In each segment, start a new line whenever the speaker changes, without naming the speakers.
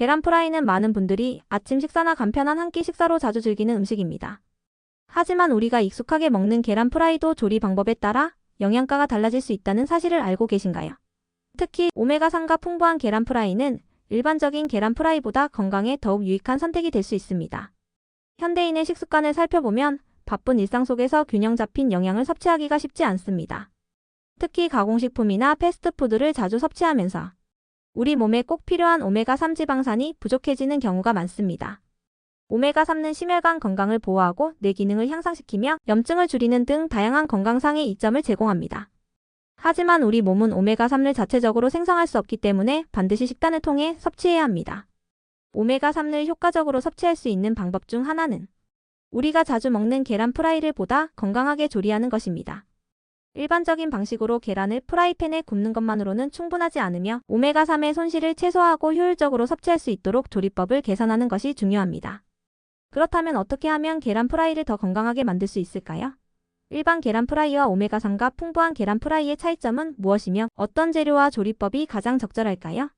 계란 프라이는 많은 분들이 아침 식사나 간편한 한 끼 식사로 자주 즐기는 음식입니다. 하지만 우리가 익숙하게 먹는 계란 프라이도 조리 방법에 따라 영양가가 달라질 수 있다는 사실을 알고 계신가요? 특히 오메가3가 풍부한 계란 프라이는 일반적인 계란 프라이보다 건강에 더욱 유익한 선택이 될 수 있습니다. 현대인의 식습관을 살펴보면 바쁜 일상 속에서 균형 잡힌 영양을 섭취하기가 쉽지 않습니다. 특히 가공식품이나 패스트푸드를 자주 섭취하면서 우리 몸에 꼭 필요한 오메가3 지방산이 부족해지는 경우가 많습니다. 오메가3는 심혈관 건강을 보호하고 뇌 기능을 향상시키며 염증을 줄이는 등 다양한 건강상의 이점을 제공합니다. 하지만 우리 몸은 오메가3를 자체적으로 생성할 수 없기 때문에 반드시 식단을 통해 섭취해야 합니다. 오메가3를 효과적으로 섭취할 수 있는 방법 중 하나는 우리가 자주 먹는 계란 프라이를 보다 건강하게 조리하는 것입니다. 일반적인 방식으로 계란을 프라이팬에 굽는 것만으로는 충분하지 않으며 오메가3의 손실을 최소화하고 효율적으로 섭취할 수 있도록 조리법을 개선하는 것이 중요합니다. 그렇다면 어떻게 하면 계란 프라이를 더 건강하게 만들 수 있을까요? 일반 계란 프라이와 오메가3가 풍부한 계란 프라이의 차이점은 무엇이며 어떤 재료와 조리법이 가장 적절할까요?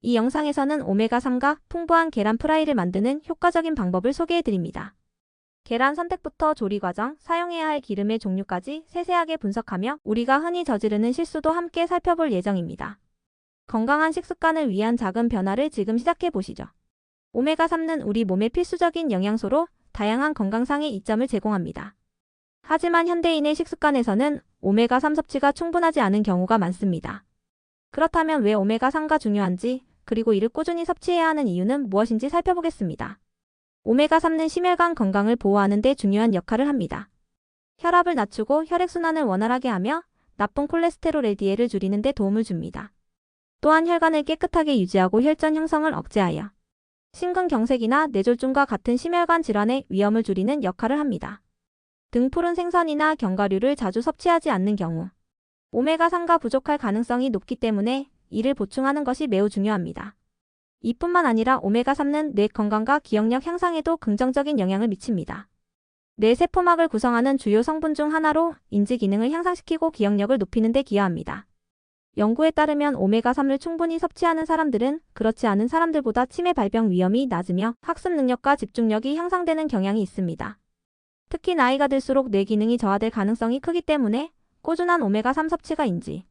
이 영상에서는 오메가3가 풍부한 계란 프라이를 만드는 효과적인 방법을 소개해 드립니다. 계란 선택부터 조리 과정, 사용해야 할 기름의 종류까지 세세하게 분석하며 우리가 흔히 저지르는 실수도 함께 살펴볼 예정입니다. 건강한 식습관을 위한 작은 변화를 지금 시작해 보시죠. 오메가3는 우리 몸의 필수적인 영양소로 다양한 건강상의 이점을 제공합니다. 하지만 현대인의 식습관에서는 오메가3 섭취가 충분하지 않은 경우가 많습니다. 그렇다면 왜 오메가3가 중요한지, 그리고 이를 꾸준히 섭취해야 하는 이유는 무엇인지 살펴보겠습니다. 오메가3는 심혈관 건강을 보호하는 데 중요한 역할을 합니다. 혈압을 낮추고 혈액순환을 원활하게 하며 나쁜 콜레스테롤의 디에를 줄이는 데 도움을 줍니다. 또한 혈관을 깨끗하게 유지하고 혈전 형성을 억제하여 심근경색이나 뇌졸중과 같은 심혈관 질환의 위험을 줄이는 역할을 합니다. 등 푸른 생선이나 견과류를 자주 섭취하지 않는 경우 오메가3가 부족할 가능성이 높기 때문에 이를 보충하는 것이 매우 중요합니다. 이뿐만 아니라 오메가3는 뇌 건강과 기억력 향상에도 긍정적인 영향을 미칩니다. 뇌 세포막을 구성하는 주요 성분 중 하나로 인지 기능을 향상시키고 기억력을 높이는 데 기여합니다. 연구에 따르면 오메가3를 충분히 섭취하는 사람들은 그렇지 않은 사람들보다 치매 발병 위험이 낮으며 학습 능력과 집중력이 향상되는 경향이 있습니다. 특히 나이가 들수록 뇌 기능이 저하될 가능성이 크기 때문에 꾸준한 오메가3 섭취가 인지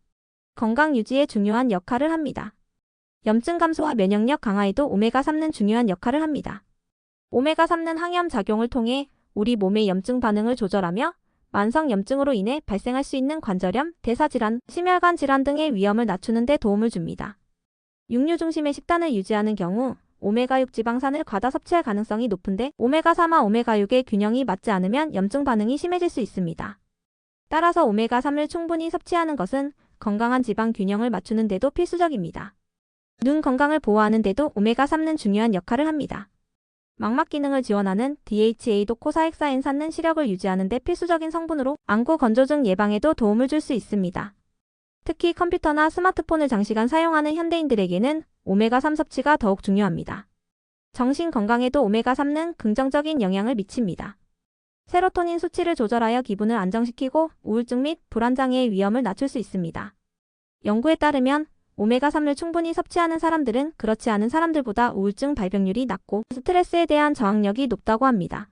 건강 유지에 중요한 역할을 합니다. 염증 감소와 면역력 강화에도 오메가3는 중요한 역할을 합니다. 오메가3는 항염 작용을 통해 우리 몸의 염증 반응을 조절하며 만성 염증으로 인해 발생할 수 있는 관절염, 대사질환, 심혈관 질환 등의 위험을 낮추는 데 도움을 줍니다. 육류 중심의 식단을 유지하는 경우 오메가6 지방산을 과다 섭취할 가능성이 높은데 오메가3와 오메가6의 균형이 맞지 않으면 염증 반응이 심해질 수 있습니다. 따라서 오메가3을 충분히 섭취하는 것은 건강한 지방 균형을 맞추는 데도 필수적입니다. 눈 건강을 보호하는 데도 오메가3는 중요한 역할을 합니다. 망막 기능을 지원하는 DHA도 코사엑사엔산은 시력을 유지하는 데 필수적인 성분으로 안구 건조증 예방에도 도움을 줄 수 있습니다. 특히 컴퓨터나 스마트폰을 장시간 사용하는 현대인들에게는 오메가3 섭취가 더욱 중요합니다. 정신 건강에도 오메가3는 긍정적인 영향을 미칩니다. 세로토닌 수치를 조절하여 기분을 안정시키고 우울증 및 불안장애의 위험을 낮출 수 있습니다. 연구에 따르면 오메가3를 충분히 섭취하는 사람들은 그렇지 않은 사람들보다 우울증 발병률이 낮고 스트레스에 대한 저항력이 높다고 합니다.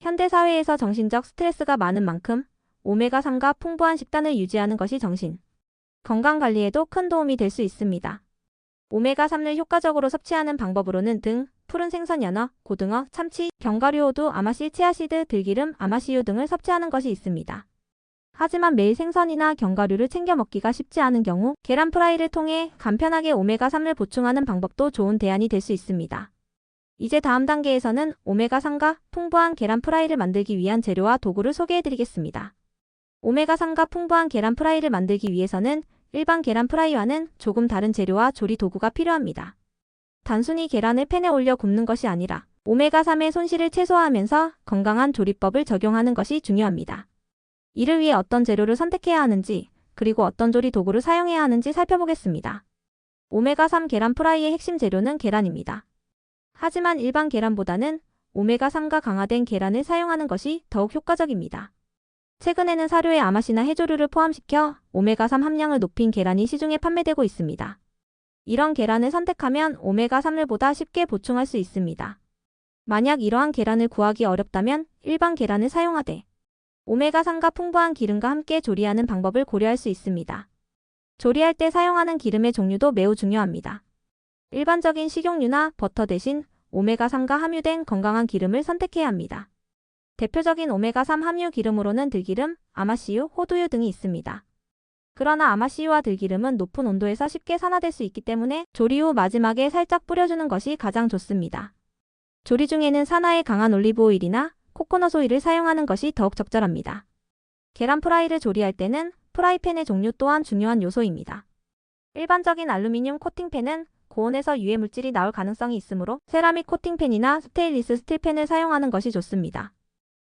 현대사회에서 정신적 스트레스가 많은 만큼 오메가3과 풍부한 식단을 유지하는 것이 정신 건강 관리에도 큰 도움이 될 수 있습니다. 오메가3를 효과적으로 섭취하는 방법으로는 등, 푸른 생선 연어, 고등어, 참치, 견과류 호두, 아마씨, 치아시드, 들기름, 아마씨유 등을 섭취하는 것이 있습니다. 하지만 매일 생선이나 견과류를 챙겨 먹기가 쉽지 않은 경우 계란 프라이를 통해 간편하게 오메가3을 보충하는 방법도 좋은 대안이 될 수 있습니다. 이제 다음 단계에서는 오메가3과 풍부한 계란 프라이를 만들기 위한 재료와 도구를 소개해 드리겠습니다. 오메가3과 풍부한 계란 프라이를 만들기 위해서는 일반 계란 프라이와는 조금 다른 재료와 조리 도구가 필요합니다. 단순히 계란을 팬에 올려 굽는 것이 아니라 오메가3의 손실을 최소화하면서 건강한 조리법을 적용하는 것이 중요합니다. 이를 위해 어떤 재료를 선택해야 하는지, 그리고 어떤 조리 도구를 사용해야 하는지 살펴보겠습니다. 오메가3 계란 프라이의 핵심 재료는 계란입니다. 하지만 일반 계란보다는 오메가3가 강화된 계란을 사용하는 것이 더욱 효과적입니다. 최근에는 사료에 아마시나 해조류를 포함시켜 오메가3 함량을 높인 계란이 시중에 판매되고 있습니다. 이런 계란을 선택하면 오메가3을 쉽게 보충할 수 있습니다. 만약 이러한 계란을 구하기 어렵다면 일반 계란을 사용하되 오메가3과 풍부한 기름과 함께 조리하는 방법을 고려할 수 있습니다. 조리할 때 사용하는 기름의 종류도 매우 중요합니다. 일반적인 식용유나 버터 대신 오메가3가 함유된 건강한 기름을 선택해야 합니다. 대표적인 오메가3 함유 기름으로는 들기름, 아마씨유, 호두유 등이 있습니다. 그러나 아마씨유와 들기름은 높은 온도에서 쉽게 산화될 수 있기 때문에 조리 후 마지막에 살짝 뿌려주는 것이 가장 좋습니다. 조리 중에는 산화에 강한 올리브 오일이나 코코넛 오일을 사용하는 것이 더욱 적절합니다. 계란 프라이를 조리할 때는 프라이팬의 종류 또한 중요한 요소입니다. 일반적인 알루미늄 코팅팬은 고온에서 유해 물질이 나올 가능성이 있으므로 세라믹 코팅팬이나 스테인리스 스틸팬을 사용하는 것이 좋습니다.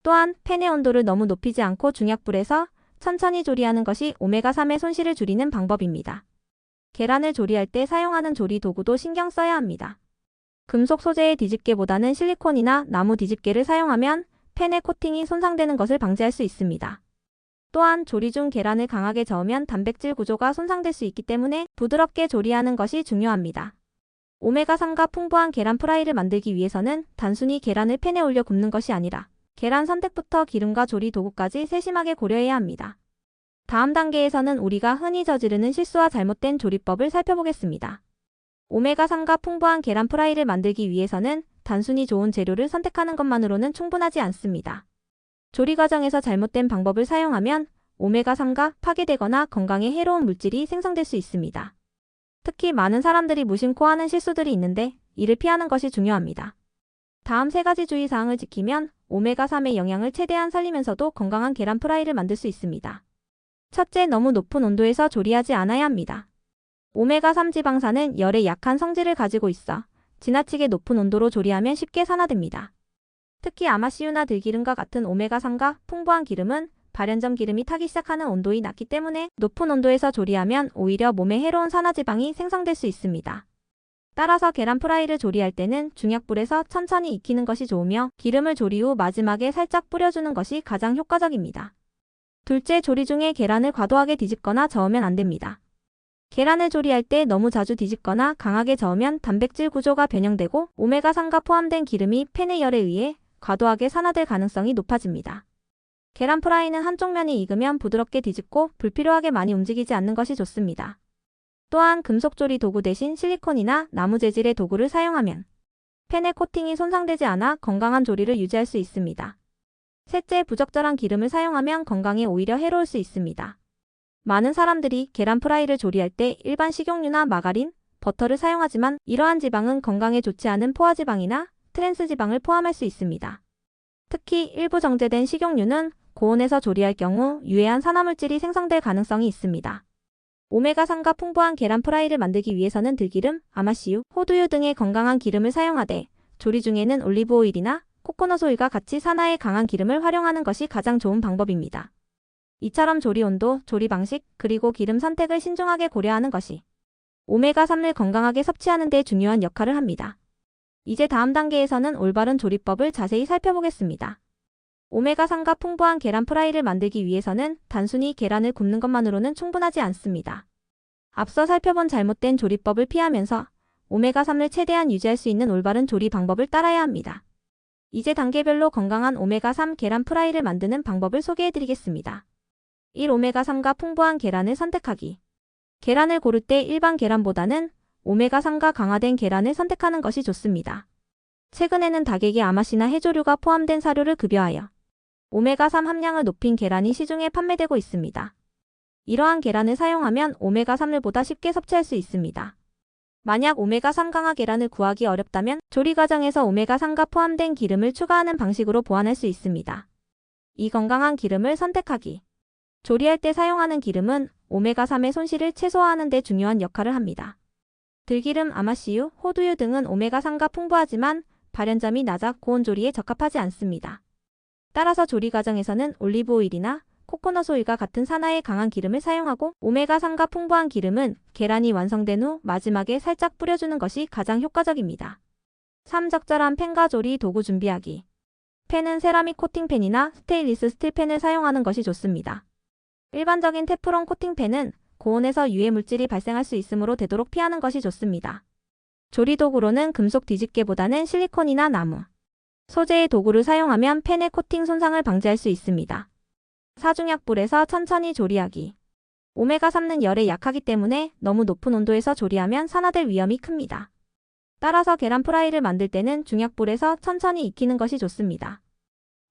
또한 팬의 온도를 너무 높이지 않고 중약불에서 천천히 조리하는 것이 오메가3의 손실을 줄이는 방법입니다. 계란을 조리할 때 사용하는 조리 도구도 신경 써야 합니다. 금속 소재의 뒤집개보다는 실리콘이나 나무 뒤집개를 사용하면 팬의 코팅이 손상되는 것을 방지할 수 있습니다. 또한 조리 중 계란을 강하게 저으면 단백질 구조가 손상될 수 있기 때문에 부드럽게 조리하는 것이 중요합니다. 오메가3가 풍부한 계란 프라이를 만들기 위해서는 단순히 계란을 팬에 올려 굽는 것이 아니라 계란 선택부터 기름과 조리 도구까지 세심하게 고려해야 합니다. 다음 단계에서는 우리가 흔히 저지르는 실수와 잘못된 조리법을 살펴보겠습니다. 오메가3가 풍부한 계란 프라이를 만들기 위해서는 단순히 좋은 재료를 선택하는 것만으로는 충분하지 않습니다. 조리 과정에서 잘못된 방법을 사용하면 오메가3가 파괴되거나 건강에 해로운 물질이 생성될 수 있습니다. 특히 많은 사람들이 무심코 하는 실수들이 있는데 이를 피하는 것이 중요합니다. 다음 세 가지 주의사항을 지키면 오메가3의 영양을 최대한 살리면서도 건강한 계란 프라이를 만들 수 있습니다. 첫째, 너무 높은 온도에서 조리하지 않아야 합니다. 오메가3 지방산은 열에 약한 성질을 가지고 있어 지나치게 높은 온도로 조리하면 쉽게 산화됩니다. 특히 아마씨유나 들기름과 같은 오메가3가 풍부한 기름은 발연점 기름이 타기 시작하는 온도이 낮기 때문에 높은 온도에서 조리하면 오히려 몸에 해로운 산화지방이 생성될 수 있습니다. 따라서 계란 프라이를 조리할 때는 중약불에서 천천히 익히는 것이 좋으며 기름을 조리 후 마지막에 살짝 뿌려주는 것이 가장 효과적입니다. 둘째, 조리 중에 계란을 과도하게 뒤집거나 저으면 안 됩니다. 계란을 조리할 때 너무 자주 뒤집거나 강하게 저으면 단백질 구조가 변형되고 오메가3가 포함된 기름이 팬의 열에 의해 과도하게 산화될 가능성이 높아집니다. 계란 프라이는 한쪽 면이 익으면 부드럽게 뒤집고 불필요하게 많이 움직이지 않는 것이 좋습니다. 또한 금속조리 도구 대신 실리콘이나 나무 재질의 도구를 사용하면 팬의 코팅이 손상되지 않아 건강한 조리를 유지할 수 있습니다. 셋째, 부적절한 기름을 사용하면 건강에 오히려 해로울 수 있습니다. 많은 사람들이 계란 프라이를 조리할 때 일반 식용유나 마가린, 버터를 사용하지만 이러한 지방은 건강에 좋지 않은 포화지방이나 트랜스 지방을 포함할 수 있습니다. 특히 일부 정제된 식용유는 고온에서 조리할 경우 유해한 산화물질이 생성될 가능성이 있습니다. 오메가3가 풍부한 계란 프라이를 만들기 위해서는 들기름, 아마씨유, 호두유 등의 건강한 기름을 사용하되 조리 중에는 올리브 오일이나 코코넛 오일과 같이 산화에 강한 기름을 활용하는 것이 가장 좋은 방법입니다. 이처럼 조리 온도, 조리 방식, 그리고 기름 선택을 신중하게 고려하는 것이 오메가3을 건강하게 섭취하는 데 중요한 역할을 합니다. 이제 다음 단계에서는 올바른 조리법을 자세히 살펴보겠습니다. 오메가3가 풍부한 계란 프라이를 만들기 위해서는 단순히 계란을 굽는 것만으로는 충분하지 않습니다. 앞서 살펴본 잘못된 조리법을 피하면서 오메가3을 최대한 유지할 수 있는 올바른 조리 방법을 따라야 합니다. 이제 단계별로 건강한 오메가3 계란 프라이를 만드는 방법을 소개해 드리겠습니다. 1. 오메가3가 풍부한 계란을 선택하기. 계란을 고를 때 일반 계란보다는 오메가3가 강화된 계란을 선택하는 것이 좋습니다. 최근에는 닭에게 아마씨나 해조류가 포함된 사료를 급여하여 오메가3 함량을 높인 계란이 시중에 판매되고 있습니다. 이러한 계란을 사용하면 오메가3을 보다 쉽게 섭취할 수 있습니다. 만약 오메가3 강화 계란을 구하기 어렵다면 조리 과정에서 오메가3가 포함된 기름을 추가하는 방식으로 보완할 수 있습니다. 이 건강한 기름을 선택하기. 조리할 때 사용하는 기름은 오메가3의 손실을 최소화하는 데 중요한 역할을 합니다. 들기름, 아마씨유, 호두유 등은 오메가3가 풍부하지만 발연점이 낮아 고온 조리에 적합하지 않습니다. 따라서 조리 과정에서는 올리브 오일이나 코코넛 오일과 같은 산화에 강한 기름을 사용하고 오메가3가 풍부한 기름은 계란이 완성된 후 마지막에 살짝 뿌려주는 것이 가장 효과적입니다. 3. 적절한 팬과 조리 도구 준비하기. 팬은 세라믹 코팅팬이나 스테인리스 스틸팬을 사용하는 것이 좋습니다. 일반적인 테프론 코팅팬은 고온에서 유해 물질이 발생할 수 있으므로 되도록 피하는 것이 좋습니다. 조리 도구로는 금속 뒤집개보다는 실리콘이나 나무, 소재의 도구를 사용하면 팬의 코팅 손상을 방지할 수 있습니다. 사중약불에서 천천히 조리하기. 오메가3는 열에 약하기 때문에 너무 높은 온도에서 조리하면 산화될 위험이 큽니다. 따라서 계란 프라이를 만들 때는 중약불에서 천천히 익히는 것이 좋습니다.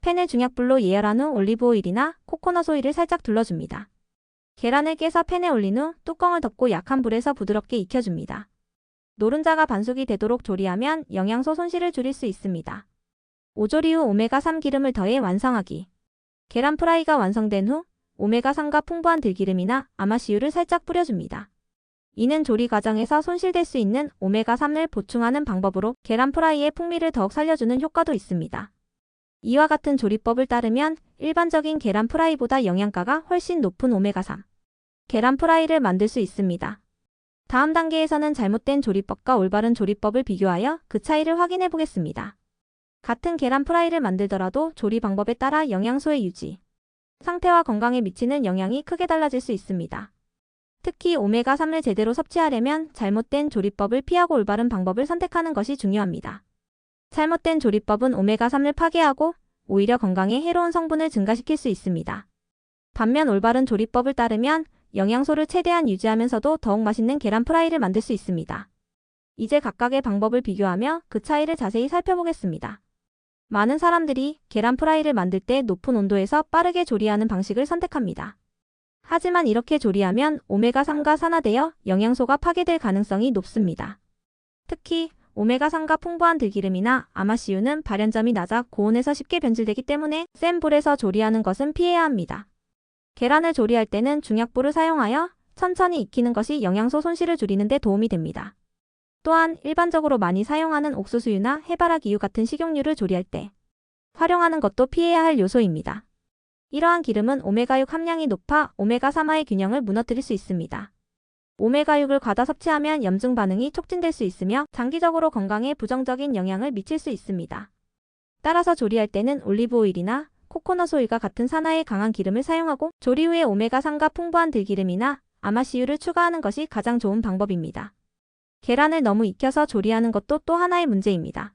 팬을 중약불로 예열한 후 올리브오일이나 코코넛 오일을 살짝 둘러줍니다. 계란을 깨서 팬에 올린 후 뚜껑을 덮고 약한 불에서 부드럽게 익혀줍니다. 노른자가 반숙이 되도록 조리하면 영양소 손실을 줄일 수 있습니다. 오조리 후 오메가3 기름을 더해 완성하기. 계란 프라이가 완성된 후 오메가3과 풍부한 들기름이나 아마시유를 살짝 뿌려줍니다. 이는 조리 과정에서 손실될 수 있는 오메가3을 보충하는 방법으로 계란 프라이의 풍미를 더욱 살려주는 효과도 있습니다. 이와 같은 조리법을 따르면 일반적인 계란 프라이보다 영양가가 훨씬 높은 오메가3 계란 프라이를 만들 수 있습니다. 다음 단계에서는 잘못된 조리법과 올바른 조리법을 비교하여 그 차이를 확인해 보겠습니다. 같은 계란 프라이를 만들더라도 조리 방법에 따라 영양소의 유지, 상태와 건강에 미치는 영향이 크게 달라질 수 있습니다. 특히 오메가3을 제대로 섭취하려면 잘못된 조리법을 피하고 올바른 방법을 선택하는 것이 중요합니다. 잘못된 조리법은 오메가3을 파괴하고 오히려 건강에 해로운 성분을 증가시킬 수 있습니다. 반면 올바른 조리법을 따르면 영양소를 최대한 유지하면서도 더욱 맛있는 계란 프라이를 만들 수 있습니다. 이제 각각의 방법을 비교하며 그 차이를 자세히 살펴보겠습니다. 많은 사람들이 계란 프라이를 만들 때 높은 온도에서 빠르게 조리하는 방식을 선택합니다. 하지만 이렇게 조리하면 오메가3가 산화되어 영양소가 파괴될 가능성이 높습니다. 특히 오메가3가 풍부한 들기름이나 아마씨유는 발연점이 낮아 고온에서 쉽게 변질되기 때문에 센 불에서 조리하는 것은 피해야 합니다. 계란을 조리할 때는 중약불을 사용하여 천천히 익히는 것이 영양소 손실을 줄이는 데 도움이 됩니다. 또한 일반적으로 많이 사용하는 옥수수유나 해바라기유 같은 식용유를 조리할 때 활용하는 것도 피해야 할 요소입니다. 이러한 기름은 오메가6 함량이 높아 오메가3와의 균형을 무너뜨릴 수 있습니다. 오메가6을 과다 섭취하면 염증 반응이 촉진될 수 있으며 장기적으로 건강에 부정적인 영향을 미칠 수 있습니다. 따라서 조리할 때는 올리브오일이나 코코넛 오일과 같은 산화에 강한 기름을 사용하고 조리 후에 오메가3과 풍부한 들기름이나 아마씨유를 추가하는 것이 가장 좋은 방법입니다. 계란을 너무 익혀서 조리하는 것도 또 하나의 문제입니다.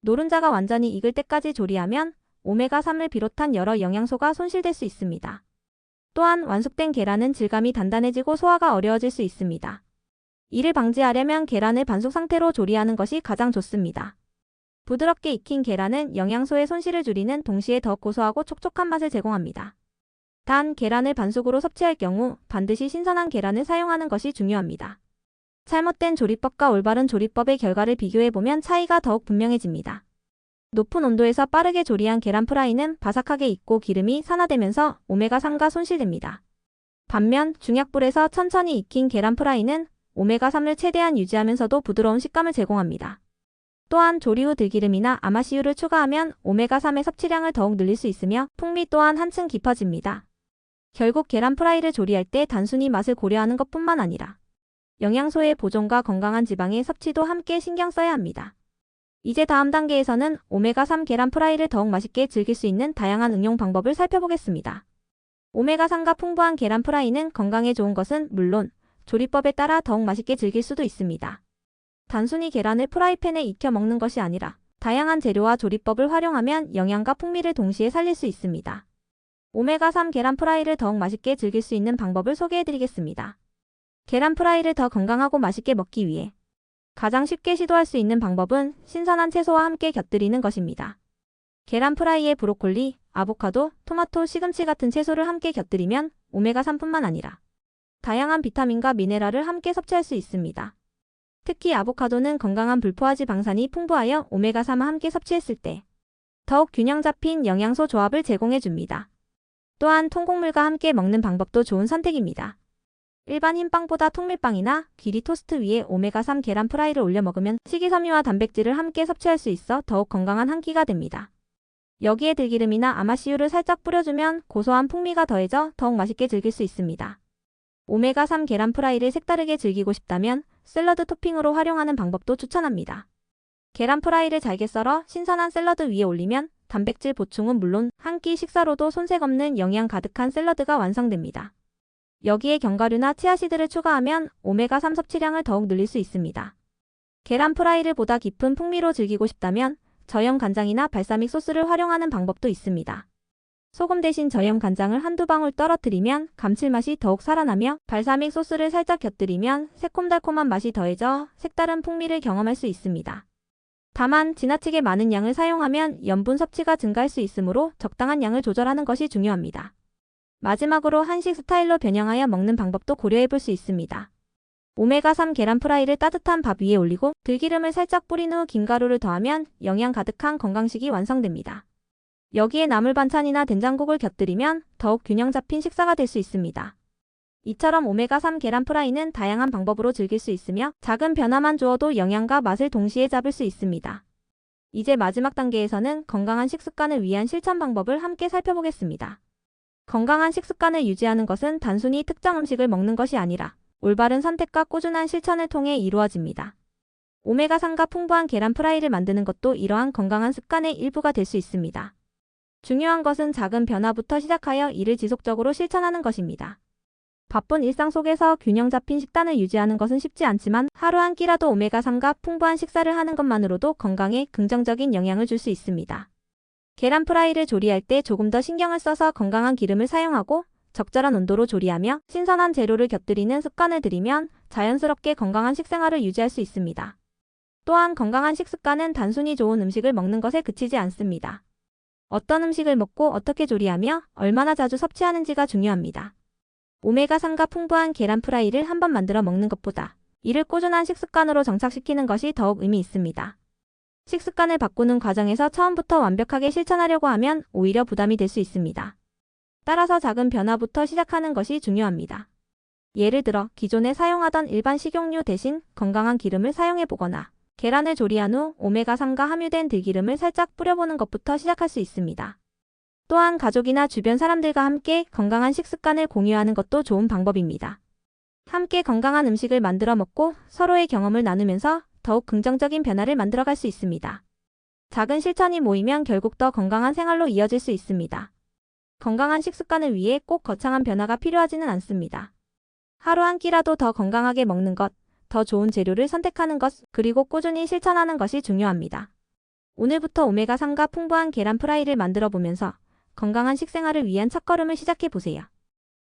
노른자가 완전히 익을 때까지 조리하면 오메가3을 비롯한 여러 영양소가 손실될 수 있습니다. 또한 완숙된 계란은 질감이 단단해지고 소화가 어려워질 수 있습니다. 이를 방지하려면 계란을 반숙 상태로 조리하는 것이 가장 좋습니다. 부드럽게 익힌 계란은 영양소의 손실을 줄이는 동시에 더 고소하고 촉촉한 맛을 제공합니다. 단, 계란을 반숙으로 섭취할 경우 반드시 신선한 계란을 사용하는 것이 중요합니다. 잘못된 조리법과 올바른 조리법의 결과를 비교해보면 차이가 더욱 분명해집니다. 높은 온도에서 빠르게 조리한 계란 프라이는 바삭하게 익고 기름이 산화되면서 오메가3가 손실됩니다. 반면 중약불에서 천천히 익힌 계란 프라이는 오메가3을 최대한 유지하면서도 부드러운 식감을 제공합니다. 또한 조리 후 들기름이나 아마씨유를 추가하면 오메가3의 섭취량을 더욱 늘릴 수 있으며 풍미 또한 한층 깊어집니다. 결국 계란 프라이를 조리할 때 단순히 맛을 고려하는 것뿐만 아니라 영양소의 보존과 건강한 지방의 섭취도 함께 신경 써야 합니다. 이제 다음 단계에서는 오메가3 계란 프라이를 더욱 맛있게 즐길 수 있는 다양한 응용 방법을 살펴보겠습니다. 오메가3가 풍부한 계란 프라이는 건강에 좋은 것은 물론 조리법에 따라 더욱 맛있게 즐길 수도 있습니다. 단순히 계란을 프라이팬에 익혀 먹는 것이 아니라 다양한 재료와 조리법을 활용하면 영양과 풍미를 동시에 살릴 수 있습니다. 오메가3 계란 프라이를 더욱 맛있게 즐길 수 있는 방법을 소개해드리겠습니다. 계란 프라이를 더 건강하고 맛있게 먹기 위해 가장 쉽게 시도할 수 있는 방법은 신선한 채소와 함께 곁들이는 것입니다. 계란 프라이에 브로콜리, 아보카도, 토마토, 시금치 같은 채소를 함께 곁들이면 오메가3뿐만 아니라 다양한 비타민과 미네랄을 함께 섭취할 수 있습니다. 특히 아보카도는 건강한 불포화지 방산이 풍부하여 오메가3와 함께 섭취했을 때 더욱 균형 잡힌 영양소 조합을 제공해 줍니다. 또한 통곡물과 함께 먹는 방법도 좋은 선택입니다. 일반 흰빵보다 통밀빵이나 귀리 토스트 위에 오메가3 계란 프라이를 올려 먹으면 식이섬유와 단백질을 함께 섭취할 수 있어 더욱 건강한 한 끼가 됩니다. 여기에 들기름이나 아마씨유를 살짝 뿌려주면 고소한 풍미가 더해져 더욱 맛있게 즐길 수 있습니다. 오메가3 계란 프라이를 색다르게 즐기고 싶다면 샐러드 토핑으로 활용하는 방법도 추천합니다. 계란 프라이를 잘게 썰어 신선한 샐러드 위에 올리면 단백질 보충은 물론 한 끼 식사로도 손색 없는 영양 가득한 샐러드가 완성됩니다. 여기에 견과류나 치아시드를 추가하면 오메가3 섭취량을 더욱 늘릴 수 있습니다. 계란 프라이를 보다 깊은 풍미로 즐기고 싶다면 저염 간장이나 발사믹 소스를 활용하는 방법도 있습니다. 소금 대신 저염 간장을 한두 방울 떨어뜨리면 감칠맛이 더욱 살아나며 발사믹 소스를 살짝 곁들이면 새콤달콤한 맛이 더해져 색다른 풍미를 경험할 수 있습니다. 다만 지나치게 많은 양을 사용하면 염분 섭취가 증가할 수 있으므로 적당한 양을 조절하는 것이 중요합니다. 마지막으로 한식 스타일로 변형하여 먹는 방법도 고려해 볼 수 있습니다. 오메가3 계란 프라이를 따뜻한 밥 위에 올리고 들기름을 살짝 뿌린 후 김가루를 더하면 영양 가득한 건강식이 완성됩니다. 여기에 나물 반찬이나 된장국을 곁들이면 더욱 균형 잡힌 식사가 될 수 있습니다. 이처럼 오메가3 계란 프라이는 다양한 방법으로 즐길 수 있으며 작은 변화만 주어도 영양과 맛을 동시에 잡을 수 있습니다. 이제 마지막 단계에서는 건강한 식습관을 위한 실천 방법을 함께 살펴보겠습니다. 건강한 식습관을 유지하는 것은 단순히 특정 음식을 먹는 것이 아니라 올바른 선택과 꾸준한 실천을 통해 이루어집니다. 오메가3가 풍부한 계란 프라이를 만드는 것도 이러한 건강한 습관의 일부가 될 수 있습니다. 중요한 것은 작은 변화부터 시작하여 이를 지속적으로 실천하는 것입니다. 바쁜 일상 속에서 균형 잡힌 식단을 유지하는 것은 쉽지 않지만 하루 한 끼라도 오메가3과 풍부한 식사를 하는 것만으로도 건강에 긍정적인 영향을 줄 수 있습니다. 계란 프라이를 조리할 때 조금 더 신경을 써서 건강한 기름을 사용하고 적절한 온도로 조리하며 신선한 재료를 곁들이는 습관을 들이면 자연스럽게 건강한 식생활을 유지할 수 있습니다. 또한 건강한 식습관은 단순히 좋은 음식을 먹는 것에 그치지 않습니다. 어떤 음식을 먹고 어떻게 조리하며 얼마나 자주 섭취하는지가 중요합니다. 오메가3가 풍부한 계란 프라이를 한번 만들어 먹는 것보다 이를 꾸준한 식습관으로 정착시키는 것이 더욱 의미 있습니다. 식습관을 바꾸는 과정에서 처음부터 완벽하게 실천하려고 하면 오히려 부담이 될 수 있습니다. 따라서 작은 변화부터 시작하는 것이 중요합니다. 예를 들어 기존에 사용하던 일반 식용유 대신 건강한 기름을 사용해 보거나 계란을 조리한 후 오메가3가 함유된 들기름을 살짝 뿌려보는 것부터 시작할 수 있습니다. 또한 가족이나 주변 사람들과 함께 건강한 식습관을 공유하는 것도 좋은 방법입니다. 함께 건강한 음식을 만들어 먹고 서로의 경험을 나누면서 더욱 긍정적인 변화를 만들어갈 수 있습니다. 작은 실천이 모이면 결국 더 건강한 생활로 이어질 수 있습니다. 건강한 식습관을 위해 꼭 거창한 변화가 필요하지는 않습니다. 하루 한 끼라도 더 건강하게 먹는 것, 더 좋은 재료를 선택하는 것, 그리고 꾸준히 실천하는 것이 중요합니다. 오늘부터 오메가3가 풍부한 계란 프라이를 만들어 보면서 건강한 식생활을 위한 첫걸음을 시작해 보세요.